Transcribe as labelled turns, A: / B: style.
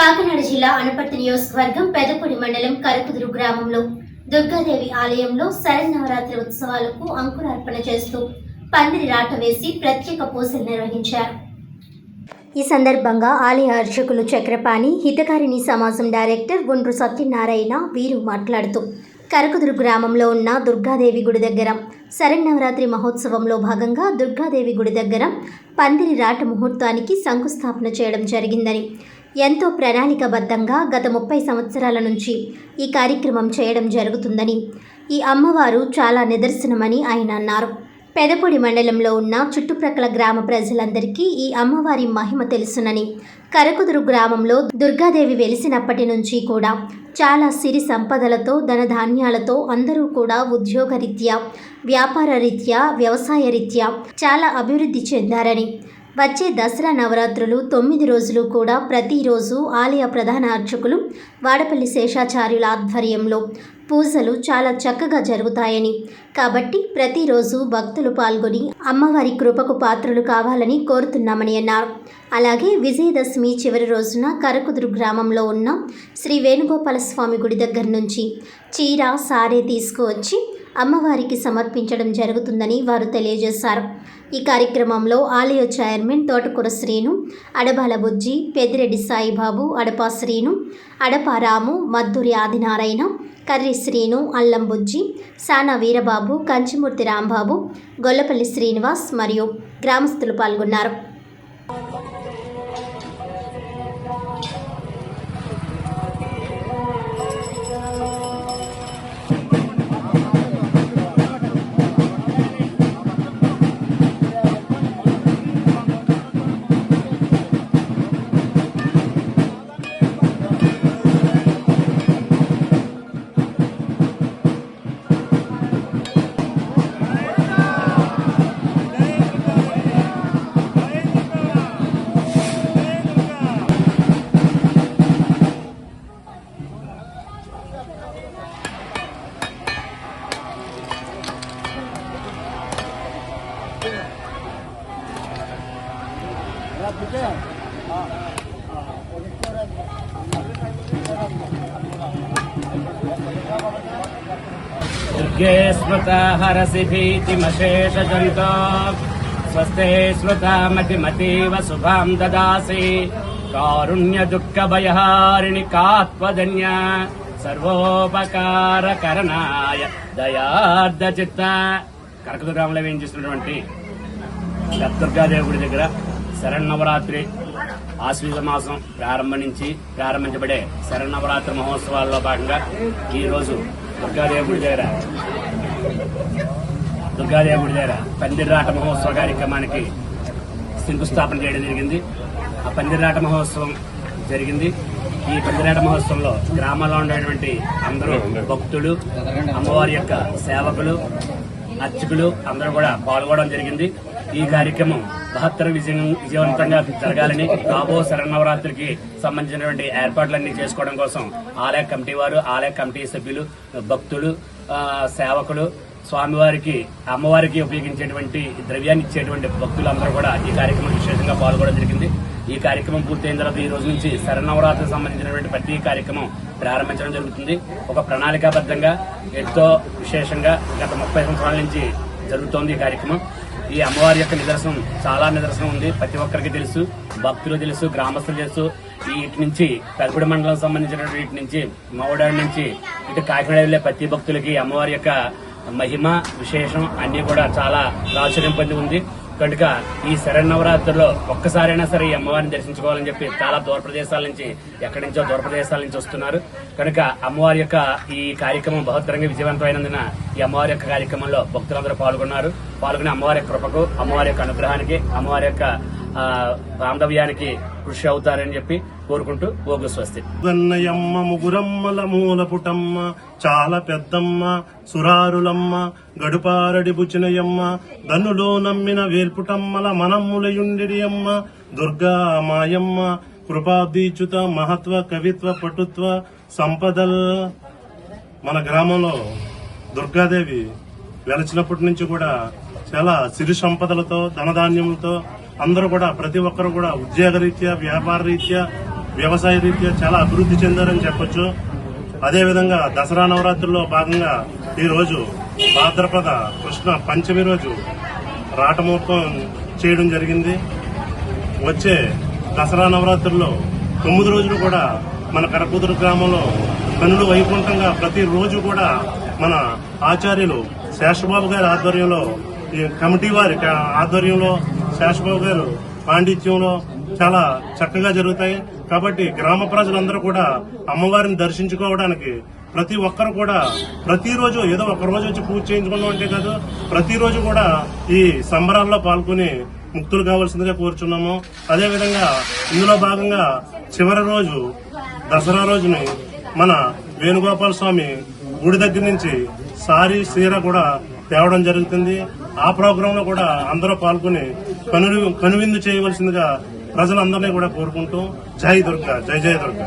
A: కాకినాడ జిల్లా అనపర్తి నియోజకవర్గం పెదపూడి మండలం కరకుదురు గ్రామంలో దుర్గాదేవి ఆలయంలో శరన్నవరాత్రి ఉత్సవాలకు అంకురార్పణ చేస్తూ పందిరి రాట వేసి ప్రత్యేక పూజలు నిర్వహించారు. ఈ సందర్భంగా ఆలయ అర్చకులు చక్రపాణి హితకారిణి సమాజం డైరెక్టర్ గుండ్రు సత్యనారాయణ వీరు మాట్లాడుతూ కరకుదురు గ్రామంలో ఉన్న దుర్గాదేవి గుడి దగ్గర శరన్నవరాత్రి మహోత్సవంలో భాగంగా దుర్గాదేవి గుడి దగ్గర పందిరి రాట ముహూర్తానికి శంకుస్థాపన చేయడం జరిగిందని ఎంతో ప్రణాళికబద్ధంగా గత ముప్పై సంవత్సరాల నుంచి ఈ కార్యక్రమం చేయడం జరుగుతుందని ఈ అమ్మవారు చాలా నిదర్శనమని ఆయన అన్నారు. పెదపొడి మండలంలో ఉన్న చుట్టుప్రక్కల గ్రామ ప్రజలందరికీ ఈ అమ్మవారి మహిమ తెలుసునని కరకుదురు గ్రామంలో దుర్గాదేవి వెలిసినప్పటి నుంచి కూడా చాలా సిరి సంపదలతో ధనధాన్యాలతో అందరూ కూడా ఉద్యోగరీత్యా వ్యాపార రీత్యా వ్యవసాయ రీత్యా చాలా అభివృద్ధి చెందారని. వచ్చే దసరా నవరాత్రులు తొమ్మిది రోజులు కూడా ప్రతిరోజు ఆలయ ప్రధాన అర్చకులు వాడపల్లి శేషాచార్యుల ఆధ్వర్యంలో పూజలు చాలా చక్కగా జరుగుతాయని. కాబట్టి ప్రతిరోజు భక్తులు పాల్గొని అమ్మవారి కృపకు పాత్రలు కావాలని కోరుతున్నామని అన్నారు. అలాగే విజయదశమి చివరి రోజున కరకుదురు గ్రామంలో ఉన్న శ్రీ వేణుగోపాల స్వామి గుడి దగ్గర నుంచి చీర సారే తీసుకువచ్చి అమ్మవారికి సమర్పించడం జరుగుతుందని వారు తెలియజేశారు. ఈ కార్యక్రమంలో ఆలయ చైర్మన్ తోటకూర శ్రీను అడబాల బుజ్జి పెద్దిరెడ్డి సాయిబాబు అడపా శ్రీను అడపా రాము మద్దూరి ఆదినారాయణ కర్రి శ్రీను అల్లం బుజ్జి సానా వీరబాబు కంచిమూర్తి రాంబాబు గొల్లపల్లి శ్రీనివాస్ మరియు గ్రామస్తులు పాల్గొన్నారు.
B: దుర్గే స్మృత హరసి భీతిమశేషజంతో స్వస్తే మతీవ శుభాం దదాసి. కారుణ్య దుఃఖ భయహారిణి కాత్వజన్య సర్వోపకారకరణాయ దయార్ధ చిత్త కరకదురాములవి ఏం చేస్తున్నటువంటి? గుడి దగ్గర శరణవరాత్రి ఆశ్వీజ మాసం ప్రారంభం నుంచి ప్రారంభించబడే శరణవరాత్రి మహోత్సవాల్లో భాగంగా ఈరోజు దుర్గాదేవుడి దగ్గర దుర్గాదేవుడి దగ్గర పందిరాట మహోత్సవ కార్యక్రమానికి శంకుస్థాపన చేయడం జరిగింది. ఆ పందిరాట మహోత్సవం జరిగింది. ఈ పందిరాట మహోత్సవంలో గ్రామాల్లో ఉండేటువంటి అందరూ భక్తులు అమ్మవారి యొక్క సేవకులు అర్చకులు అందరూ కూడా పాల్గొనడం జరిగింది. ఈ కార్యక్రమం బహత్తర విజయం విజయవంతంగా జరగాలని రాబో శరణవరాత్రికి సంబంధించినటువంటి ఏర్పాట్లన్నీ చేసుకోవడం కోసం ఆలయ కమిటీ వారు ఆలయ కమిటీ సభ్యులు భక్తులు సేవకులు స్వామివారికి అమ్మవారికి ఉపయోగించేటువంటి ద్రవ్యాన్ని ఇచ్చేటువంటి భక్తులందరూ కూడా ఈ కార్యక్రమం విశేషంగా పాల్గొనడం జరిగింది. ఈ కార్యక్రమం పూర్తయిన తర్వాత ఈ రోజు నుంచి శరణవరాత్రికి సంబంధించినటువంటి ప్రతి కార్యక్రమం ప్రారంభించడం జరుగుతుంది. ఒక ప్రణాళికాబద్ధంగా ఎంతో విశేషంగా గత ముప్పై సంవత్సరాల నుంచి జరుగుతోంది ఈ కార్యక్రమం. ఈ అమ్మవారి యొక్క నిదర్శనం చాలా నిదర్శనం ఉంది. ప్రతి ఒక్కరికి తెలుసు భక్తులు తెలుసు గ్రామస్తులు తెలుసు. వీటి నుంచి పెదపూడి మండలం సంబంధించినటువంటి వీటి నుంచి మౌడాడి నుంచి ఇటు కాకినాడ వెళ్ళే ప్రతి భక్తులకి అమ్మవారి యొక్క మహిమ విశేషం అన్ని కూడా చాలా ప్రాచుర్యం పొంది ఉంది. కనుక ఈ శరణవరాత్రిలో ఒక్కసారైనా సరే ఈ అమ్మవారిని దర్శించుకోవాలని చెప్పి చాలా దూర ప్రదేశాల నుంచి ఎక్కడి నుంచో దూర ప్రదేశాల నుంచి వస్తున్నారు. కనుక అమ్మవారి యొక్క ఈ కార్యక్రమం బహుత్తరంగా విజయవంతమైనందున ఈ అమ్మవారి యొక్క కార్యక్రమంలో భక్తులందరూ పాల్గొన్నారు. పాల్గొని అమ్మవారి కృపకు అమ్మవారి యొక్క అనుగ్రహానికి అమ్మవారి యొక్క బాంధవ్యానికి కృషి అవుతారని చెప్పి కోరుకుంటూ ఓగు స్వస్తి.
C: గన్నయమ్మ ముగురమ్మల మూల పుటమ్మ చాలా పెద్దమ్మ సురారులమ్మ గడుపారడి బుచినయమ్మ దన్నులో నమ్మిన వేల్పుటమ్మల మనమ్ములయుండిడి అమ్మ దుర్గా మాయమ్మ కృపాదీచుత మహత్వ కవిత్వ పటుత్వ సంపదల్. మన గ్రామంలో దుర్గాదేవి వెలచినప్పటి నుంచి కూడా చాలా సిరి సంపదలతో ధనధాన్యములతో అందరూ కూడా ప్రతి ఒక్కరు కూడా ఉద్యోగ రీత్యా వ్యాపార రీత్యా వ్యవసాయ రీత్యా చాలా అభివృద్ధి చెందారని చెప్పొచ్చు. అదేవిధంగా దసరా నవరాత్రుల్లో భాగంగా ఈరోజు భాద్రపద కృష్ణ పంచమి రోజు రాటమూర్తం చేయడం జరిగింది. వచ్చే దసరా నవరాత్రుల్లో తొమ్మిది రోజులు కూడా మన కరకూతురు గ్రామంలో కనులు వైకుంఠంగా ప్రతి రోజు కూడా మన ఆచార్యులు శేషబాబు గారి ఆధ్వర్యంలో ఈ కమిటీ వారి ఆధ్వర్యంలో శేషబాబు గారు పాండిత్యంలో చాలా చక్కగా జరుగుతాయి. కాబట్టి గ్రామ ప్రజలందరూ కూడా అమ్మవారిని దర్శించుకోవడానికి ప్రతి ఒక్కరు కూడా ప్రతిరోజు ఏదో ఒక రోజు వచ్చి పూజ చేయించుకున్నాం అంటే కాదు ప్రతిరోజు కూడా ఈ సంబరాల్లో పాల్గొని ముక్తులు కావాల్సిందిగా కోరుచున్నాము. అదేవిధంగా ఇందులో భాగంగా చివరి రోజు దసరా రోజుని మన వేణుగోపాల స్వామి గుడి దగ్గర నుంచి సారీ సీర కూడా తేవడం జరుగుతుంది. ఆ ప్రోగ్రామ్లో కూడా అందరూ పాల్గొని కను కనువిందు చేయవలసిందిగా ప్రజలందరినీ కూడా కోరుకుంటూ జై దుర్గా జై జయ దుర్గా.